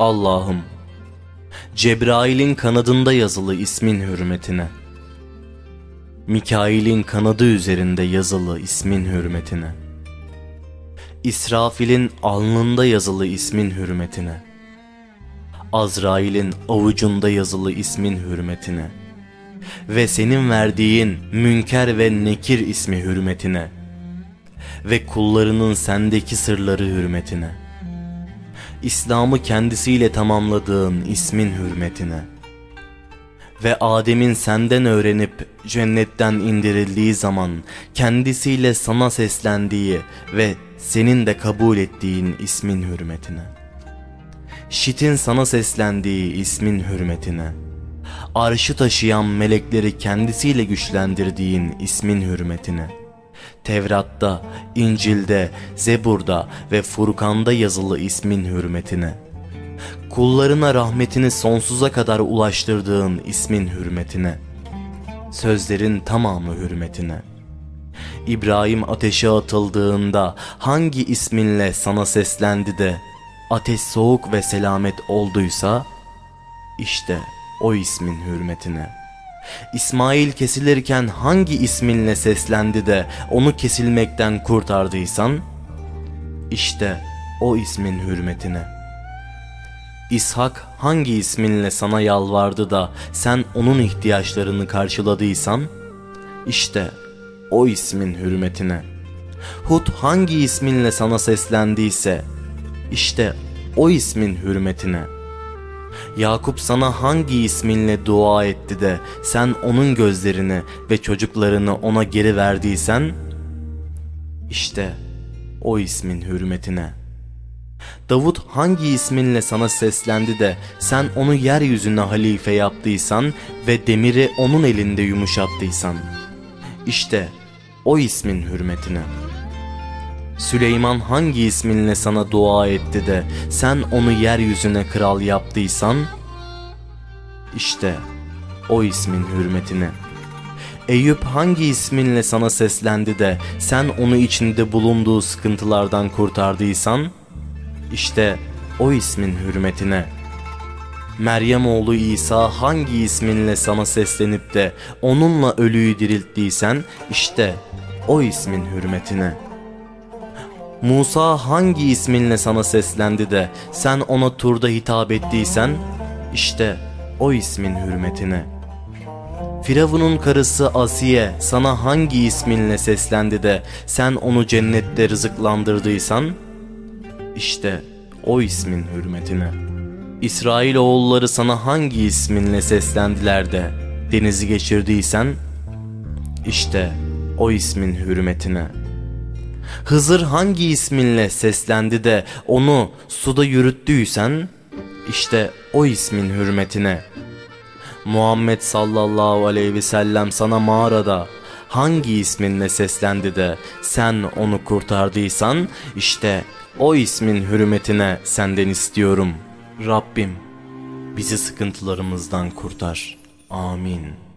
Allah'ım Cebrail'in kanadında yazılı ismin hürmetine Mikail'in kanadı üzerinde yazılı ismin hürmetine İsrafil'in alnında yazılı ismin hürmetine Azrail'in avucunda yazılı ismin hürmetine ve senin verdiğin Münker ve Nekir ismi hürmetine ve kullarının sendeki sırları hürmetine İslam'ı kendisiyle tamamladığın ismin hürmetine ve Adem'in senden öğrenip cennetten indirildiği zaman kendisiyle sana seslendiği ve senin de kabul ettiğin ismin hürmetine. Şit'in sana seslendiği ismin hürmetine. Arşı taşıyan melekleri kendisiyle güçlendirdiğin ismin hürmetine. Tevrat'ta, İncil'de, Zebur'da ve Furkan'da yazılı ismin hürmetine. Kullarına rahmetini sonsuza kadar ulaştırdığın ismin hürmetine. Sözlerin tamamı hürmetine. İbrahim ateşe atıldığında hangi isminle sana seslendi de ateş soğuk ve selamet olduysa işte o ismin hürmetine. İsmail kesilirken hangi isminle seslendi de onu kesilmekten kurtardıysan işte o ismin hürmetine. İshak hangi isminle sana yalvardı da sen onun ihtiyaçlarını karşıladıysan işte o ismin hürmetine. Hud hangi isminle sana seslendiyse işte o ismin hürmetine. Yakup sana hangi isminle dua etti de sen onun gözlerini ve çocuklarını ona geri verdiysen işte o ismin hürmetine. Davut hangi isminle sana seslendi de sen onu yeryüzüne halife yaptıysan ve demiri onun elinde yumuşattıysan işte o ismin hürmetine. Süleyman hangi isminle sana dua etti de sen onu yeryüzüne kral yaptıysan işte o ismin hürmetine. Eyüp hangi isminle sana seslendi de sen onu içinde bulunduğu sıkıntılardan kurtardıysan işte o ismin hürmetine. Meryem oğlu İsa hangi isminle sana seslenip de onunla ölüyü dirilttiysen işte o ismin hürmetine. Musa hangi isminle sana seslendi de sen ona turda hitap ettiysen işte o ismin hürmetine. Firavun'un karısı Asiye sana hangi isminle seslendi de sen onu cennette rızıklandırdıysan işte o ismin hürmetine. İsrail oğulları sana hangi isminle seslendiler de denizi geçirdiysen işte o ismin hürmetine. Hızır hangi isminle seslendi de onu suda yürüttüysen işte o ismin hürmetine. Muhammed sallallahu aleyhi ve sellem sana mağarada hangi isminle seslendi de sen onu kurtardıysan işte o ismin hürmetine senden istiyorum. Rabbim bizi sıkıntılarımızdan kurtar. Amin.